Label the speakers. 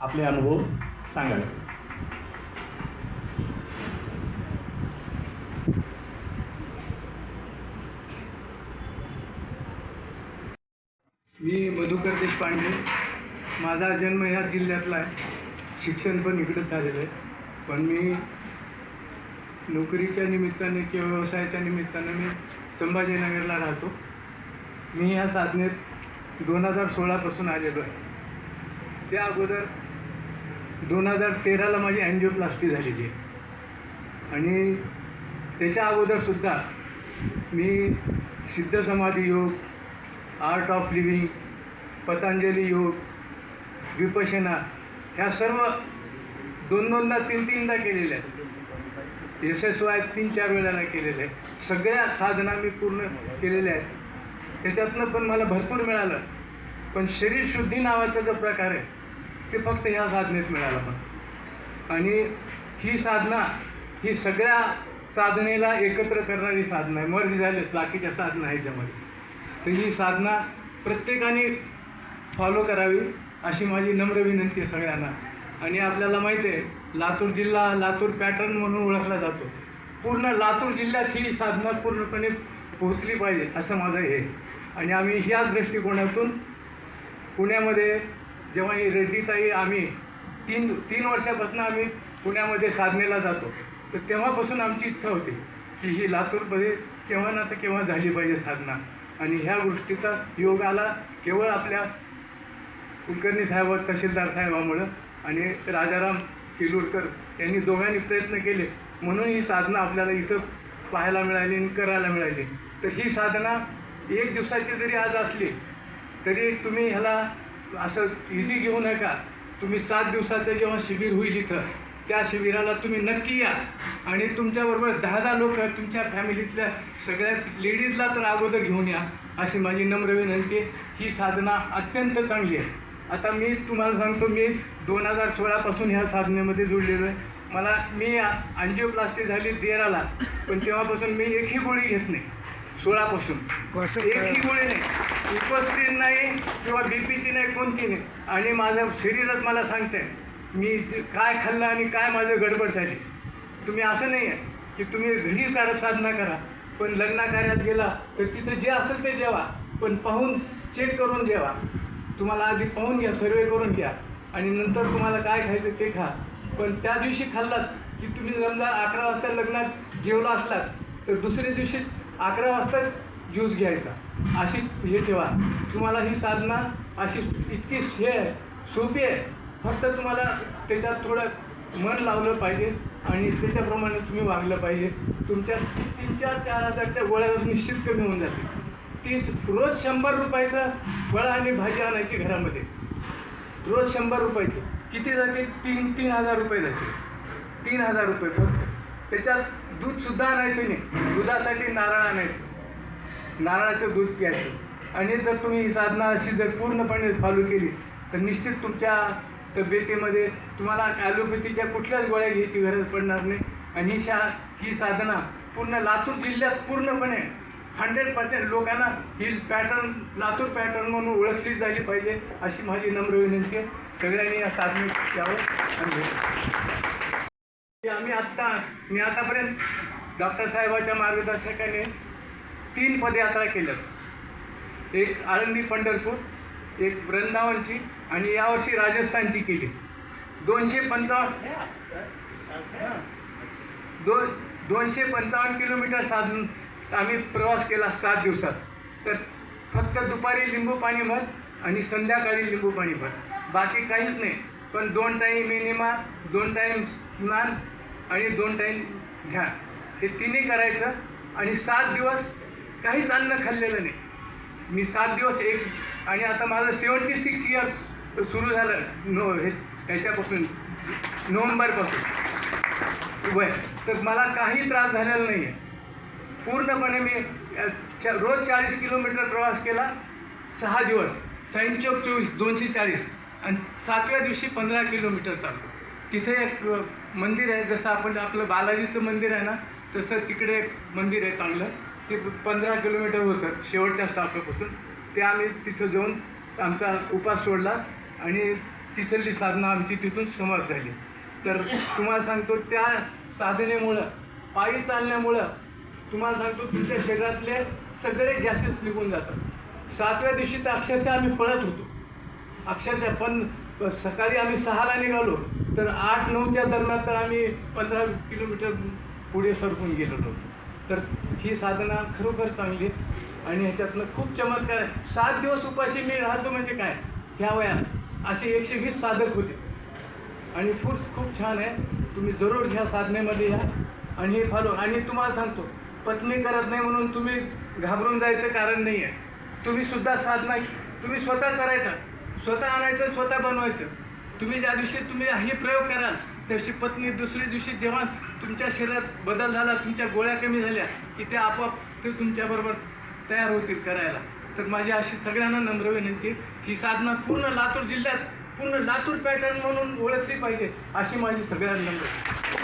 Speaker 1: आपले अनुभव सांगावे
Speaker 2: मी मधुकर देशपांडे. माझा जन्म ह्या जिल्ह्यातला आहे. शिक्षण पण इकडंच झालेलं आहे. पण मी नोकरीच्या निमित्ताने किंवा व्यवसायाच्या निमित्ताने मी संभाजीनगरला राहतो. मी ह्या साधनेत दोन हजार सोळापासून आलेलो आहे. त्या अगोदर दोन हजार तेराला माझी अँजिओप्लास्टी झालेली आहे. आणि त्याच्या अगोदरसुद्धा मी सिद्ध समाधी योग आर्ट ऑफ लिव्हिंग पतंजली योग विपशना ह्या सर्व दोन दोनदा तीन तीनदा केलेल्या आहेत. एस एस वाय तीन चार वेळाला केलेल्या आहेत. सगळ्या साधना मी पूर्ण केलेल्या आहेत. त्याच्यातनं पण मला भरपूर मिळालं. पण शरीर शुद्धी नावाचा जो प्रकार आहे ते फक्त ह्या साधनेत मिळालं पण. आणि ही साधना ही सगळ्या साधनेला एकत्र करणारी साधना आहे. मर्ज झालेच बाकीच्या साधना आहे त्यामध्ये. तर ही साधना प्रत्येकाने फॉलो करावी अशी माझी नम्र विनंती आहे सगळ्यांना. आणि आपल्याला माहिती आहे लातूर जिल्हा लातूर पॅटर्न म्हणून ओळखला जातो. पूर्ण लातूर जिल्ह्यात ही साधना पूर्णपणे पोहोचली पाहिजे असं माझं हे आणि आम्ही ह्याच दृष्टिकोनातून पुण्यामध्ये जेव्हा ही रेड्डीताई आम्ही तीन तीन वर्षापासून आम्ही पुण्यामध्ये साधनेला जातो तर तेव्हापासून आमची इच्छा होती की ही लातूरमध्ये केव्हा ना तर केव्हा झाली पाहिजे साधना. आणि ह्या गोष्टीचा योग आला केवळ आपल्या कुलकर्णी साहेब तहसीलदार साहेबामुळं आणि राजाराम किलूरकर यांनी दोघांनी प्रयत्न केले. म्हणून ही साधना आपल्याला इथं पाहायला मिळाली आणि करायला मिळाली. तर ही साधना एक दिवसाची जरी आज असली तरी तुम्ही ह्याला असं इझी घेऊ नका. तुम्ही सात दिवसाचं जेव्हा शिबिर होईल इथं त्या शिबिराला तुम्ही नक्की या. आणि तुमच्याबरोबर दहा दहा लोक तुमच्या फॅमिलीतल्या सगळ्या लेडीजला तर अगोदर घेऊन या अशी माझी नम्र विनंती ही साधना अत्यंत चांगली आहे. आता मी तुम्हाला सांगतो मी दोन हजार सोळापासून ह्या साधनेमध्ये जुळलेलो आहे. मला मी अंजिओप्लास्टी झाली तेराला पण तेव्हापासून मी एकही गोळी घेत नाही. सोळापासून एकही गोळी नाही उपस्थित नाही किंवा बी पीची नाही कोणती नाही. आणि माझं शरीरच मला सांगते मी काय खाल्लं आणि काय माझं गडबड झाली. तुम्ही असं नाही आहे की तुम्ही घरी करा साधना करा. पण लग्न कार्यात गेला तर तिथं जे असेल ते जेवा. पण पाहून चेक करून जेवा. तुम्हाला आधी पाहून घ्या सर्वे करून घ्या. आणि नंतर तुम्हाला काय खायचं ते खा. पण त्या दिवशी खाल्लात की तुम्ही समजा अकरा वाजता लग्नात जेवला असलात तर दुसऱ्या दिवशी अकरा वाजता ज्यूस घ्यायचा. अशी हे ठेवा. तुम्हाला ही साधना अशी इतकी हे आहे सोपी आहे. फक्त तुम्हाला त्याच्यात थोडं मन लावलं पाहिजे आणि त्याच्याप्रमाणे तुम्ही वागलं पाहिजे. तुमच्या तीन चार चार हजारच्या गोळ्या निश्चित कमी होऊन जाते तीस रोज शंभर रुपयाचं फळं आणि भाजी आणायची घरामध्ये. रोज शंभर रुपयाची. किती जाते तीन तीन हजार रुपये जाते तीन हजार रुपये फक्त. त्याच्यात दूधसुद्धा आणायचं नाही. दुधासाठी नारळ आणायचं. नारळाचं दूध प्यायचं. आणि जर तुम्ही ही साधना अशी जर पूर्णपणे फॉलो केली तर निश्चित तुमच्या तब्येतीमध्ये तुम्हाला ॲलोपॅथीच्या कुठल्याच गोळ्या घ्यायची गरज पडणार नाही. आणि ही शा ही साधना पूर्ण लातूर जिल्ह्यात पूर्णपणे हंड्रेड पर्सेंट लोकांना ही पॅटर्न लातूर पॅटर्न म्हणून ओळखली झाली पाहिजे अशी माझी नम्र विनंती आहे. सगळ्यांनी या साधनेत यावं आणि आम्ही आत्ता मी आतापर्यंत डॉक्टर साहेबाच्या मार्गदर्शकाने तीन पदयात्रा केल्या एक आळंदी पंढरपूर एक वृंदावनची आणि यावर्षी राजस्थानची केली. दोनशे पंचावन्न दोन दोनशे पंचावन्न किलोमीटर साधून आम्ही प्रवास केला सात दिवसात. तर फक्त दुपारी लिंबू पाणी भर आणि संध्याकाळी लिंबू पाणी भर. बाकी काहीच नाही. पण दोन टाईम मिनिमा दोन टाईम स्नान आणि दोन टाईम घ्या. हे तिन्ही करायचं आणि सात दिवस काहीच अन्न खाल्लेलं नाही. मी सात दिवस एक आणि आता माझं सेवन्टी सिक्स इयर्स सुरू झालं. नो हे त्याच्यापासून नोव्हेंबरपासून. वय. तर मला काही त्रास झालेला नाही आहे पूर्णपणे मी रोज चाळीस किलोमीटर प्रवास केला सहा दिवस. सैनचौक चोवीस दोनशे चाळीस. आणि सातव्या दिवशी पंधरा किलोमीटर चालतो. तिथे एक मंदिर आहे. जसं आपण आपलं बालाजीचं मंदिर आहे ना तसं तिकडे एक मंदिर आहे चांगलं. ते पंधरा किलोमीटर होतं शेवटच्या स्टॉपपासून ते आम्ही तिथं जाऊन आमचा उपास सोडला आणि तिथली साधना आमची तिथून समाप्त झाली. तर तुम्हाला सांगतो त्या साधनेमुळं पायी चालण्यामुळं तुम्हाला सांगतो तुमच्या शरीरातले सगळे गॅसेस निघून जातात. सातव्या दिवशी तर अक्षरशः आम्ही पळत होतो. अक्षरशः पण सकाळी आम्ही सहाला निघालो तर आठ नऊच्या दरम्यान तर आम्ही पंधरा किलोमीटर पुढे सरकून गेलो होतो. तर ही साधना खरोखर चांगली आणि ह्याच्यातनं खूप चमत्कार आहे. सात दिवस उपाशी मी राहतो म्हणजे काय? ह्या वयात असे एकशे वीस साधक होते. आणि खूप खूप छान आहे. तुम्ही जरूर ह्या साधनेमध्ये या. आणि हे फॉलो आणि तुम्हाला सांगतो पत्नी करत नाही म्हणून तुम्ही घाबरून जायचं कारण नाही आहे तुम्हीसुद्धा साधना तुम्ही स्वतः करायचा. स्वतः आणायचं स्वतः बनवायचं. तुम्ही ज्या दिवशी तुम्ही हे प्रयोग कराल त्या दिवशी पत्नी दुसऱ्या दिवशी जेव्हा तुमच्या शरीरात बदल झाला तुमच्या गोळ्या कमी झाल्या की ते आपोआप ते तुमच्याबरोबर तयार होतील करायला. तर माझी अशी सगळ्यांना नम्र विनंती ही साधना पूर्ण लातूर जिल्ह्यात पूर्ण लातूर पॅटर्न म्हणून ओळखली पाहिजे अशी माझी सगळ्यांना नम्र